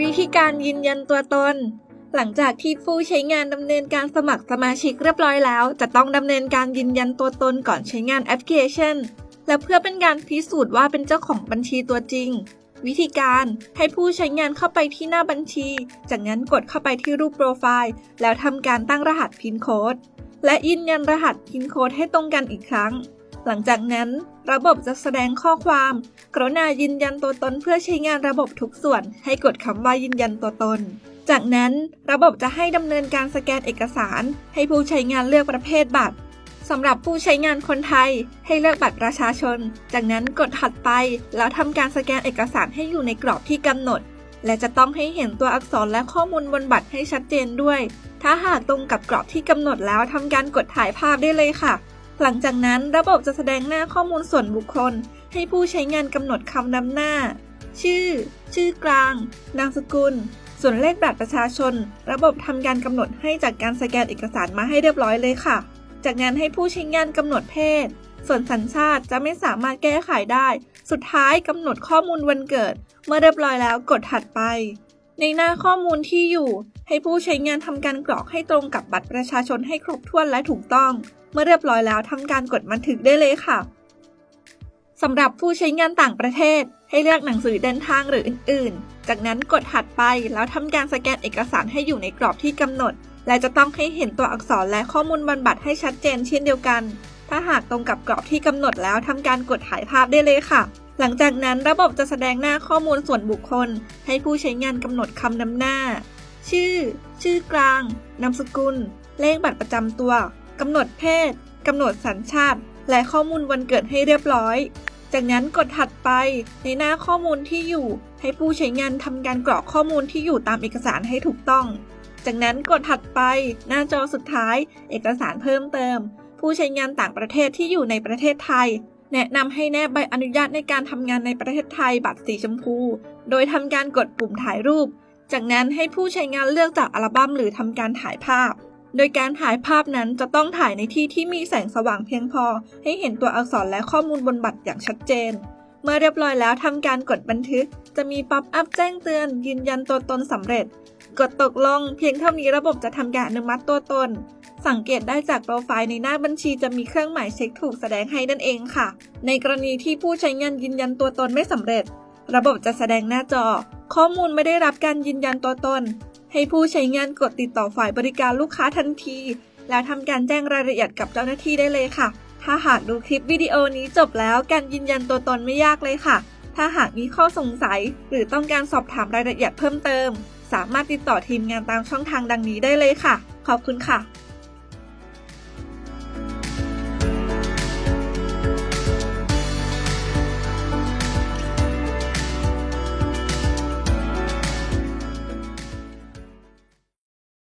วิธีการยืนยันตัวตน หลังจากที่ผู้ใช้งานดำเนินการสมัครสมาชิกเรียบร้อยแล้ว จะต้องดำเนินการยืนยันตัวตนก่อนใช้งานแอปพลิเคชัน และเพื่อเป็นการพิสูจน์ว่าเป็นเจ้าของบัญชีตัวจริง วิธีการให้ผู้ใช้งานเข้าไปที่หน้าบัญชี จากนั้นกดเข้าไปที่รูปโปรไฟล์ แล้วทำการตั้งรหัสพินโค้ดและยืนยันรหัสพินโค้ดให้ตรงกันอีกครั้ง หลังจากนั้น ระบบจะแสดงข้อความ กรุณายืนยันตัวตนเพื่อใช้งานระบบทุกส่วน ให้กดคำว่ายืนยันตัวตน จากนั้นระบบจะให้ดำเนินการสแกนเอกสาร ให้ผู้ใช้งานเลือกประเภทบัตรสำหรับผู้ใช้งานคนไทย ให้เลือกบัตรประชาชน จากนั้นกดถัดไป แล้วทำการสแกนเอกสารให้อยู่ในกรอบที่กำหนด และจะต้องให้เห็นตัวอักษรและข้อมูลบนบัตรให้ชัดเจนด้วย ถ้าหากตรงกับกรอบที่กำหนดแล้วทำการกดถ่ายภาพได้เลยค่ะ หลังจากนั้นระบบจะแสดงหน้าข้อมูลส่วนบุคคล ให้ผู้ใช้งานกำหนดคำนำหน้า ชื่อ ชื่อกลาง นามสกุล ส่วนเลขบัตรประชาชน ระบบทำการกำหนดให้จากการสแกนเอกสารมาให้เรียบร้อยเลยค่ะ จากนั้นให้ผู้ใช้งานกำหนดเพศ ส่วนสัญชาติจะไม่สามารถแก้ไขได้ สุดท้ายกำหนดข้อมูลวันเกิด เมื่อเรียบร้อยแล้วกดถัดไป ในหน้าข้อมูลที่อยู่ ให้ผู้ใช้งานทำการกรอกให้ตรงกับบัตรประชาชนให้ครบถ้วนและถูกต้อง เมื่อเรียบร้อยแล้วทำการกดบันทึกได้เลยค่ะสำหรับผู้ใช้งานต่างประเทศ ให้เลือกหนังสือเดินทางหรืออื่น ๆ จากนั้นกดถัดไปแล้วทำการสแกนเอกสารให้อยู่ในกรอบที่กำหนด และจะต้องให้เห็นตัวอักษรและข้อมูลบนบัตรให้ชัดเจนเช่นเดียวกัน ถ้าหากตรงกับกรอบที่กำหนดแล้วทำการกดถ่ายภาพได้เลยค่ะ หลังจากนั้นระบบจะแสดงหน้าข้อมูลส่วนบุคคล ให้ผู้ใช้งานกำหนดคำนำหน้า ชื่อ ชื่อกลาง นามสกุล เลขบัตรประจำตัวกำหนดเพศกำหนดสัญชาติ และข้อมูลวันเกิดให้เรียบร้อย จากนั้นกดถัดไปในหน้าข้อมูลที่อยู่ ให้ผู้ใช้งานทำการกรอกข้อมูลที่อยู่ตามเอกสารให้ถูกต้อง จากนั้นกดถัดไปหน้าจอสุดท้าย เอกสารเพิ่มเติม ผู้ใช้งานต่างประเทศที่อยู่ในประเทศไทย แนะนำให้แนบใบอนุญาตในการทำงานในประเทศไทยบัตรสีชมพู โดยทำการกดปุ่มถ่ายรูป จากนั้นให้ผู้ใช้งานเลือกจากอัลบั้มหรือทำการถ่ายภาพ โดยการถ่ายภาพนั้นจะต้องถ่ายในที่ที่มีแสงสว่างเพียงพอ ให้เห็นตัวอักษรและข้อมูลบนบัตรอย่างชัดเจน เมื่อเรียบร้อยแล้วทำการกดบันทึก จะมีป๊อปอัพแจ้งเตือน ยืนยันตัวตนสำเร็จ กดตกลงเพียงเท่านี้ระบบจะทำการอนุมัติตัวตน สังเกตได้จากโปรไฟล์ในหน้าบัญชีจะมีเครื่องหมายเช็คถูกแสดงให้นั่นเองค่ะ ในกรณีที่ผู้ใช้งานยืนยันตัวตนไม่สำเร็จ ระบบจะแสดงหน้าจอ ข้อมูลไม่ได้รับการยืนยันตัวตน ให้ผู้ใช้งานกดติดต่อฝ่ายบริการลูกค้าทันที แล้วทำการแจ้งรายละเอียดกับเจ้าหน้าที่ได้เลยค่ะ ถ้าหากดูคลิปวิดีโอนี้จบแล้วการยืนยันตัวตนไม่ยากเลยค่ะ ถ้าหากมีข้อสงสัย หรือต้องการสอบถามรายละเอียดเพิ่มเติม สามารถติดต่อทีมงานตามช่องทางดังนี้ได้เลยค่ะ ขอบคุณค่ะ